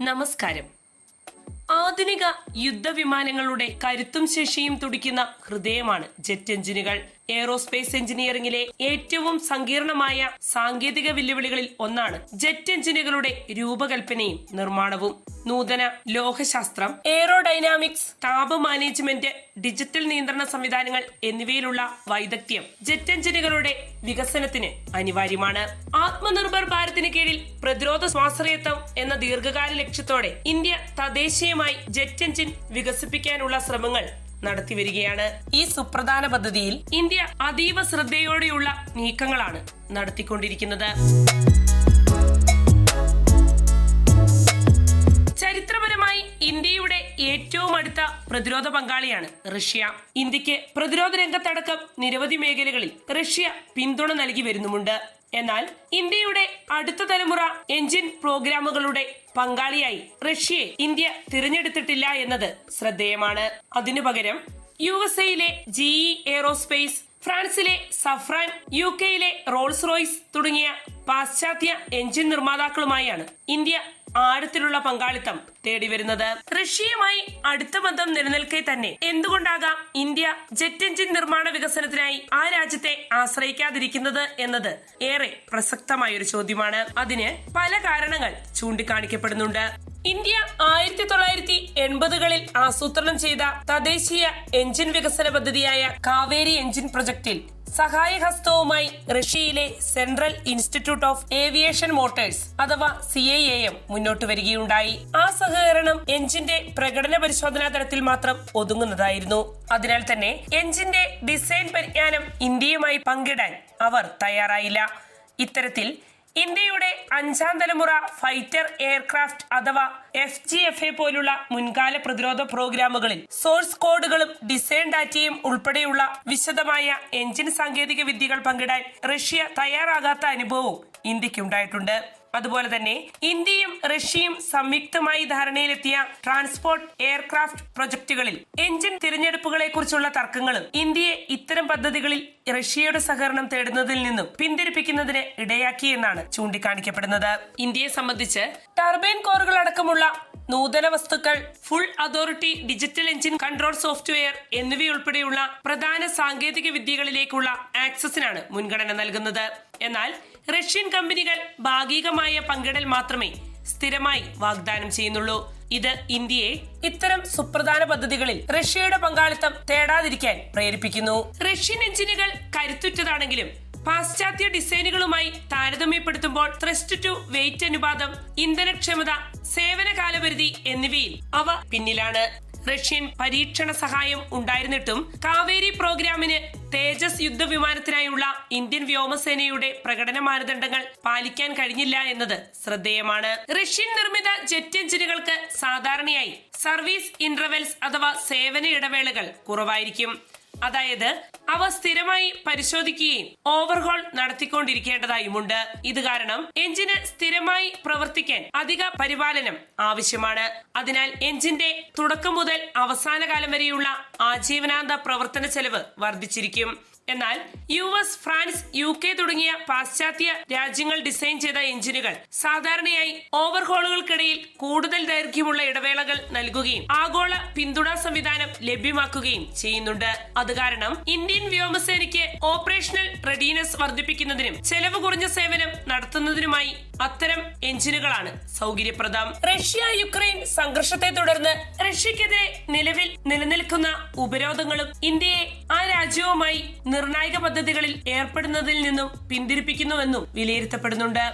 നമസ്കാരം. ആധുനിക യുദ്ധവിമാനങ്ങളുടെ കരുത്തും ശേഷിയും തുടിക്കുന്ന ഹൃദയമാണ് ജെറ്റ് എഞ്ചിനുകൾ. എയ്റോസ്പേസ് എഞ്ചിനീയറിംഗിലെ ഏറ്റവും സങ്കീർണമായ സാങ്കേതിക വെല്ലുവിളികളിൽ ഒന്നാണ് ജെറ്റ് എഞ്ചിനുകളുടെ രൂപകൽപ്പനയും നിർമ്മാണവും. നൂതന ലോഹശാസ്ത്രം എയറോഡൈനാമിക്സ് താപ മാനേജ്മെന്റ് ഡിജിറ്റൽ നിയന്ത്രണ സംവിധാനങ്ങൾ എന്നിവയിലുള്ള വൈദഗ്ധ്യം ജെറ്റ് എഞ്ചിനുകളുടെ വികസനത്തിന് അനിവാര്യമാണ്. ആത്മനിർഭർ ഭാരതിന് കീഴിൽ പ്രതിരോധ സ്വാശ്രയത്വം എന്ന ദീർഘകാല ലക്ഷ്യത്തോടെ ഇന്ത്യ തദ്ദേശീയമായി ജെറ്റ് എഞ്ചിൻ വികസിപ്പിക്കാനുള്ള ശ്രമങ്ങൾ നടത്തിവരികയാണ് ഈ സുപ്രധാന പദ്ധതിയിൽ ഇന്ത്യ അതീവ ശ്രദ്ധയോടെയുള്ള നീക്കങ്ങളാണ് നടത്തിക്കൊണ്ടിരിക്കുന്നത്. ചരിത്രപരമായി ഇന്ത്യയുടെ ഏറ്റവും അടുത്ത പ്രതിരോധ പങ്കാളിയാണ് റഷ്യ. ഇന്ത്യയ്ക്ക് പ്രതിരോധ രംഗത്തടക്കം നിരവധി മേഖലകളിൽ റഷ്യ പിന്തുണ നൽകി വരുന്നുമുണ്ട്. എന്നാൽ ഇന്ത്യയുടെ അടുത്ത തലമുറ എഞ്ചിൻ പ്രോഗ്രാമുകളുടെ പങ്കാളിയായി റഷ്യയെ ഇന്ത്യ തിരഞ്ഞെടുത്തിട്ടില്ല എന്നത് ശ്രദ്ധേയമാണ്. അതിനു പകരം യു എസ് എയിലെ ജിഇ എയറോസ്പേസ് ഫ്രാൻസിലെ സഫ്രാൻ യു കെയിലെ റോൾസ് റോയ്സ് തുടങ്ങിയ പാശ്ചാത്യ എഞ്ചിൻ നിർമ്മാതാക്കളുമായാണ് ഇന്ത്യ ആഴത്തിലുള്ള പങ്കാളിത്തം തേടി വരുന്നത്. റഷ്യയുമായി അടുത്ത ബന്ധം നിലനിൽക്കെ തന്നെ എന്തുകൊണ്ടാകാം ഇന്ത്യ ജെറ്റ് എഞ്ചിൻ നിർമ്മാണ വികസനത്തിനായി ആ രാജ്യത്തെ ആശ്രയിക്കാതിരിക്കുന്നത് എന്നത് ഏറെ പ്രസക്തമായ ഒരു ചോദ്യമാണ്. അതിന് പല കാരണങ്ങൾ ചൂണ്ടിക്കാണിക്കപ്പെടുന്നുണ്ട്. ഇന്ത്യ ആയിരത്തി തൊള്ളായിരത്തി എൺപതുകളിൽ ആസൂത്രണം ചെയ്ത തദ്ദേശീയ എഞ്ചിൻ വികസന പദ്ധതിയായ കാവേരി എഞ്ചിൻ പ്രൊജക്ടിൽ സഹായഹസ്തവുമായി റഷ്യയിലെ central institute of aviation motors അഥവാ സി ഐ എ എം മുന്നോട്ട് വരികയുണ്ടായി. ആ സഹകരണം എഞ്ചിന്റെ പ്രകടന പരിശോധനാ തലത്തിൽ മാത്രം ഒതുങ്ങുന്നതായിരുന്നു. അതിനാൽ തന്നെ എഞ്ചിന്റെ ഡിസൈൻ പരിജ്ഞാനം ഇന്ത്യയുമായി പങ്കിടാൻ അവർ തയ്യാറായില്ല. ഇത്തരത്തിൽ ഇന്ത്യയുടെ അഞ്ചാം തലമുറ ഫൈറ്റർ എയർക്രാഫ്റ്റ് അഥവാ എഫ് ജി എഫ് എ പോലുള്ള മുൻകാല പ്രതിരോധ പ്രോഗ്രാമുകളിൽ സോഴ്സ് കോഡുകളും ഡിസൈൻ ഡാറ്റയും ഉൾപ്പെടെയുള്ള വിശദമായ എഞ്ചിൻ സാങ്കേതിക വിദ്യകൾ പങ്കിടാൻ റഷ്യ തയ്യാറാകാത്ത അനുഭവവും ഇന്ത്യക്കുണ്ടായിട്ടുണ്ട് അതുപോലെ തന്നെ ഇന്ത്യയും റഷ്യയും സംയുക്തമായി ധാരണയിലെത്തിയ ട്രാൻസ്പോർട്ട് എയർക്രാഫ്റ്റ് പ്രൊജക്ടുകളിൽ എഞ്ചിൻ തിരഞ്ഞെടുപ്പുകളെ കുറിച്ചുള്ള തർക്കങ്ങളും ഇന്ത്യയെ ഇത്തരം പദ്ധതികളിൽ റഷ്യയുടെ സഹകരണം തേടുന്നതിൽ നിന്നും പിന്തിരിപ്പിക്കുന്നതിന് ഇടയാക്കിയെന്നാണ് ചൂണ്ടിക്കാണിക്കപ്പെടുന്നത്. ഇന്ത്യയെ സംബന്ധിച്ച് ടർബൈൻ കോറുകൾ അടക്കമുള്ള നൂതന വസ്തുക്കൾ full authority digital engine control software എന്നിവയുൾപ്പെടെയുള്ള പ്രധാന സാങ്കേതിക വിദ്യകളിലേക്കുള്ള ആക്സസിനാണ് മുൻഗണന നൽകുന്നത്. എന്നാൽ റഷ്യൻ കമ്പനികൾ ഭാഗികമായ പങ്കിടൽ മാത്രമേ സ്ഥിരമായി വാഗ്ദാനം ചെയ്യുന്നുള്ളൂ. ഇത് ഇന്ത്യയെ ഇത്തരം സുപ്രധാന പദ്ധതികളിൽ റഷ്യയുടെ പങ്കാളിത്തം തേടാതിരിക്കാൻ പ്രേരിപ്പിക്കുന്നു. റഷ്യൻ എഞ്ചിനുകൾ കരുത്തുറ്റതാണെങ്കിലും പാശ്ചാത്യ ഡിസൈനുകളുമായി താരതമ്യപ്പെടുത്തുമ്പോൾ ത്രസ്റ്റ് ടു വെയിറ്റ് അനുപാതം ഇന്ധനക്ഷമത സേവന കാലപരിധി എന്നിവയിൽ അവ പിന്നിലാണ്. റഷ്യൻ പരീക്ഷണ സഹായം ഉണ്ടായിരുന്നിട്ടും കാവേരി പ്രോഗ്രാമിന് തേജസ് യുദ്ധ വിമാനത്തിനായുള്ള ഇന്ത്യൻ വ്യോമസേനയുടെ പ്രകടന മാനദണ്ഡങ്ങൾ പാലിക്കാൻ കഴിഞ്ഞില്ല എന്നത് ശ്രദ്ധേയമാണ്. റഷ്യൻ നിർമ്മിത ജെറ്റ് എഞ്ചിനുകൾക്ക് സാധാരണയായി സർവീസ് ഇന്റർവെൽസ് അഥവാ സേവന ഇടവേളകൾ കുറവായിരിക്കും. അതായത് അവ സ്ഥിരമായി പരിശോധിക്കുകയും ഓവർഹോൾ നടത്തിക്കൊണ്ടിരിക്കേണ്ടതായുമുണ്ട്. ഇത് കാരണം എഞ്ചിന് സ്ഥിരമായി പ്രവർത്തിക്കാൻ അധിക പരിപാലനം ആവശ്യമാണ്. അതിനാൽ എഞ്ചിന്റെ തുടക്കം മുതൽ അവസാന കാലം വരെയുള്ള ആജീവനാന്ത പ്രവർത്തന ചെലവ് വർദ്ധിച്ചിരിക്കും. എന്നാൽ U S France U K തുടങ്ങിയ പാശ്ചാത്യ രാജ്യങ്ങൾ ഡിസൈൻ ചെയ്ത എഞ്ചിനുകൾ സാധാരണയായി ഓവർഹോളുകൾക്കിടയിൽ കൂടുതൽ ദൈർഘ്യമുള്ള ഇടവേളകൾ നൽകുകയും ആഗോള പിന്തുണാ സംവിധാനം ലഭ്യമാക്കുകയും ചെയ്യുന്നുണ്ട്. അത് കാരണം ഇന്ത്യൻ വ്യോമസേനയ്ക്ക് ഓപ്പറേഷണൽ റെഡിനെസ് വർദ്ധിപ്പിക്കുന്നതിനും ചെലവ് കുറഞ്ഞ സേവനം നടത്തുന്നതിനുമായി അത്തരം എഞ്ചിനുകളാണ് സൗകര്യപ്രദം. റഷ്യ യുക്രൈൻ സംഘർഷത്തെ തുടർന്ന് റഷ്യക്കെതിരെ നിലവിൽ നിലനിൽക്കുന്ന ഉപരോധങ്ങളും ഇന്ത്യയെ ആ രാജ്യവുമായി നിർണായക പദ്ധതികളിൽ ഏർപ്പെടുന്നതിൽ നിന്നും പിന്തിരിപ്പിക്കുന്നുവെന്നും വിലയിരുത്തപ്പെടുന്നുണ്ട്.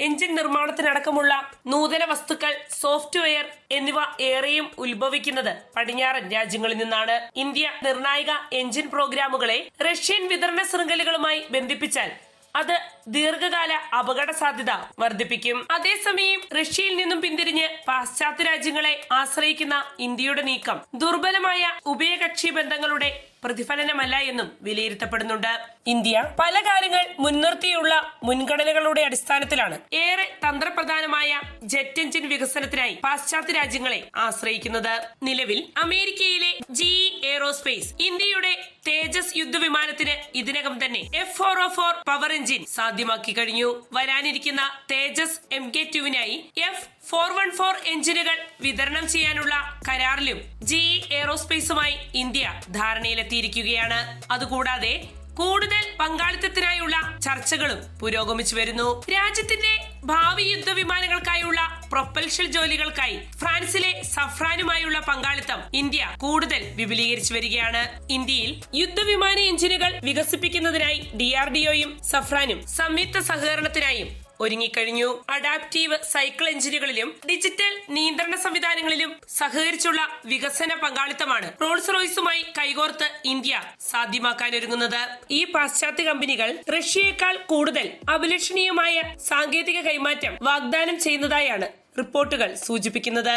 എഞ്ചിൻ നിർമ്മാണത്തിനടക്കമുള്ള നൂതന വസ്തുക്കൾ സോഫ്റ്റ്വെയർ എന്നിവ ഏറെയും ഉത്ഭവിക്കുന്നത് പടിഞ്ഞാറൻ രാജ്യങ്ങളിൽ നിന്നാണ്. ഇന്ത്യ നിർണായക എഞ്ചിൻ പ്രോഗ്രാമുകളെ റഷ്യൻ വിതരണ ശൃംഖലകളുമായി ബന്ധിപ്പിച്ചാൽ അത് ദീർഘകാല അപകട സാധ്യത വർദ്ധിപ്പിക്കും. അതേസമയം റഷ്യയിൽ നിന്നും പിന്തിരിഞ്ഞ് പാശ്ചാത്യ രാജ്യങ്ങളെ ആശ്രയിക്കുന്ന ഇന്ത്യയുടെ നീക്കം ദുർബലമായ ഉഭയകക്ഷി ബന്ധങ്ങളുടെ പ്രതിഫലനമല്ല എന്നും വിലയിരുത്തപ്പെടുന്നുണ്ട്. ഇന്ത്യ പല കാര്യങ്ങൾ മുൻനിർത്തിയുള്ള മുൻഗണനകളുടെ അടിസ്ഥാനത്തിലാണ് ഏറെ തന്ത്രപ്രധാനമായ ജെറ്റ് എഞ്ചിൻ വികസനത്തിനായി പാശ്ചാത്യ രാജ്യങ്ങളെ ആശ്രയിക്കുന്നത്. നിലവിൽ അമേരിക്കയിലെ ജി എയ്റോസ്പേസ് ഇന്ത്യയുടെ തേജസ് യുദ്ധവിമാനത്തിന് ഇതിനകം തന്നെ എഫ് ഫോർ പവർ എഞ്ചിൻ സാധ്യമാക്കി കഴിഞ്ഞു. വരാനിരിക്കുന്ന തേജസ് എം കെ ടുവിനായി എഫ് ഫോർ വൺ ഫോർ എഞ്ചിനുകൾ വിതരണം ചെയ്യാനുള്ള കരാറിലും ജി എയറോസ്പേസുമായി ഇന്ത്യ ധാരണയിലെത്തിയിരിക്കുകയാണ്. അതുകൂടാതെ കൂടുതൽ പങ്കാളിത്തത്തിനായുള്ള ചർച്ചകളും പുരോഗമിച്ചു വരുന്നു. രാജ്യത്തിന്റെ ഭാവി യുദ്ധവിമാനങ്ങൾക്കായുള്ള പ്രൊപ്പൽഷൻ ജോലികൾക്കായി ഫ്രാൻസിലെ സഫ്രാനുമായുള്ള പങ്കാളിത്തം ഇന്ത്യ കൂടുതൽ വിപുലീകരിച്ചു വരികയാണ്. ഇന്ത്യയിൽ യുദ്ധവിമാന എഞ്ചിനുകൾ വികസിപ്പിക്കുന്നതിനായി ഡിആർഡിഒയും സഫ്രാനും സംയുക്ത സഹകരണത്തിനായും ഒരുങ്ങിക്കഴിഞ്ഞു. അഡാപ്റ്റീവ് സൈക്കിൾ എഞ്ചിനുകളിലും ഡിജിറ്റൽ നിയന്ത്രണ സംവിധാനങ്ങളിലും സഹകരിച്ചുള്ള വികസന പങ്കാളിത്തമാണ് റോൾസ് റോയ്സുമായി കൈകോർത്ത് ഇന്ത്യ സാധ്യമാക്കാനൊരുങ്ങുന്നത്. ഈ പാശ്ചാത്യ കമ്പനികൾ റഷ്യയേക്കാൾ കൂടുതൽ അഭിലഷണീയമായ സാങ്കേതിക കൈമാറ്റം വാഗ്ദാനം ചെയ്യുന്നതായാണ് റിപ്പോർട്ടുകൾ സൂചിപ്പിക്കുന്നത്.